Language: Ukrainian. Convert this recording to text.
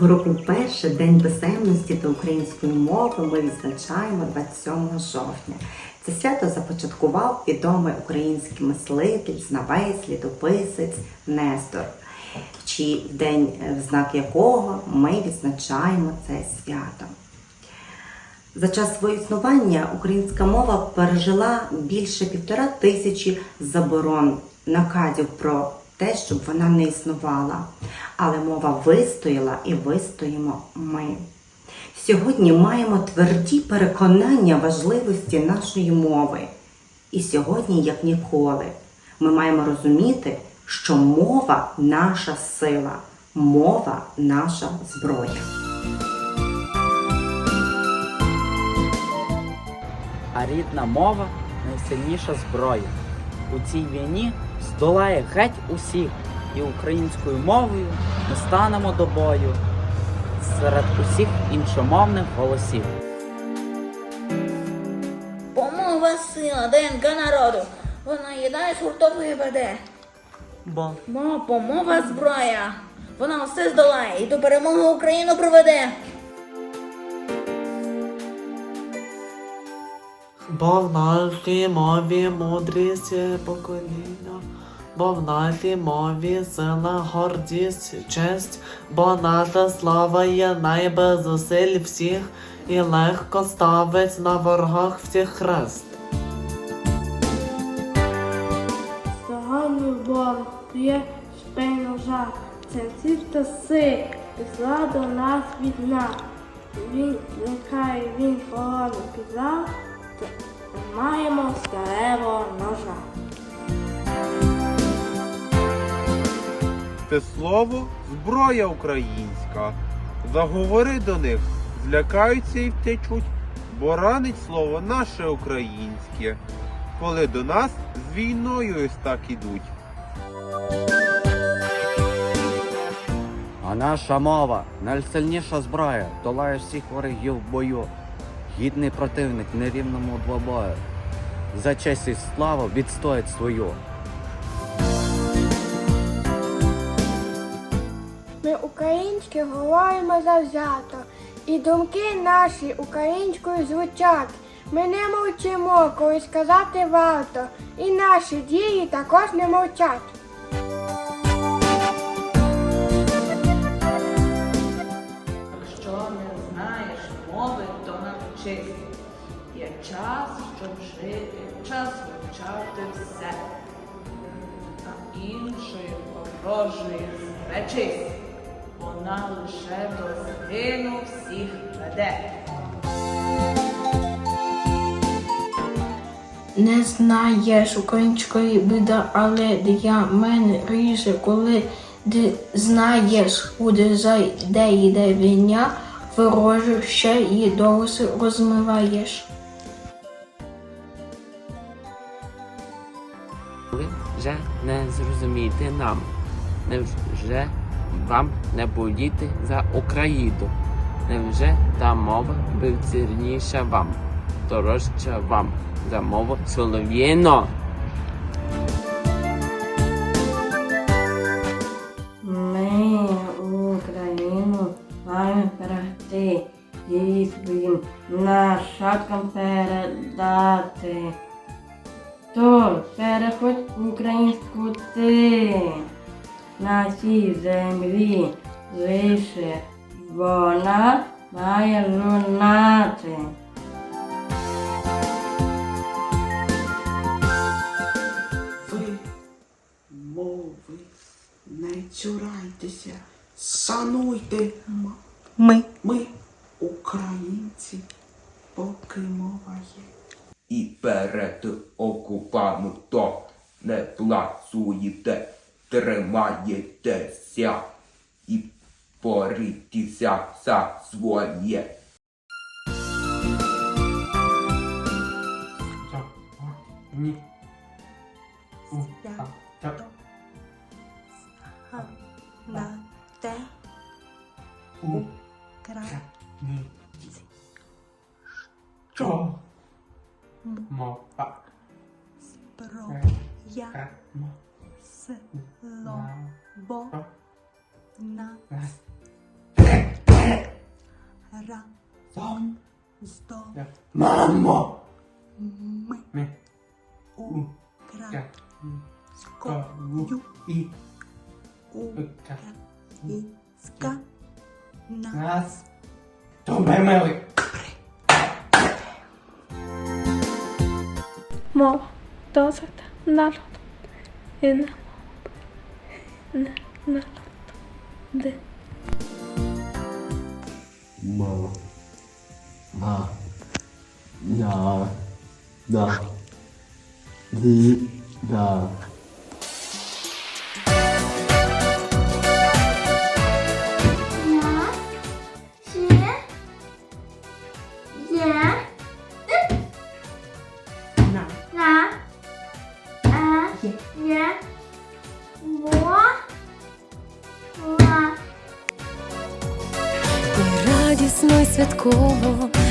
Цього року вперше День писемності та української мови ми відзначаємо 27 жовтня. Це свято започаткував відомий український мислитель, знавець, літописець Нестор, чий день, е, в знак якого ми відзначаємо це свято. За час свого існування українська мова пережила більше півтора тисячі заборон, наказів про те, щоб вона не існувала. Але мова вистояла і вистоїмо ми. Сьогодні маємо тверді переконання важливості нашої мови. І сьогодні, як ніколи, ми маємо розуміти, що мова наша сила, мова наша зброя. а рідна мова найсильніша зброя. У цій війні здолає геть усіх, і українською мовою ми станемо до бою серед усіх іншомовних голосів. Помова сила, ДНК народу. Вона єднає гуртовує веде. Бо Бо помова зброя. Вона все здолає і до перемоги Україну приведе. Бо в нашій мові мудрість покоління, бо в нашій мові сила, гордість, честь, бо наша слава є найбез всіх і легко ставить на ворогах всіх хрест. Бог є спину жах, ценців та си, пішла до нас війна. Він нехай він пізнав, та маємо старого ножа. Те слово зброя українська. Заговори до них, злякаються і втечуть, бо ранить слово наше українське, коли до нас з війною ось так ідуть. а наша мова найсильніша зброя, долає всіх ворогів в бою. Гідний противник нерівному двобою. За честь і славу відстоять свою. Ми українські говоримо завзято, і думки наші українською звучать. Ми не мовчимо, коли сказати варто, і наші дії також не мовчать. Ворожої зречись. Вона лише до згину всіх веде. Не знаєш української біда, але для мене ріже, коли ти знаєш, куди зайде йде війня, ворожу ще її дороси розмиваєш. Ви вже не зрозумієте нам. Невже вам не боліти за Україну? Невже та мова безцінніша вам, дорожча вам за мову солов'їно? Ми Україну маємо берегти і своїм нащадкам лише вона має лунати. Ви мови, не цурайтеся, шануйте. Ми Ми, українці, поки мова є. і перед окупантом не плацуєте, тримаєтеся і борітеся за своє. Ні. те Ні. Що? Мова. зброя. На разом з Мамо! ми українською І українська нас тебе мили. Мова досить народ. І не мова. Не народ. Де. Мама. mà nhờ đờ đi đờ Yeah. Dạ. Dạ. Dạ.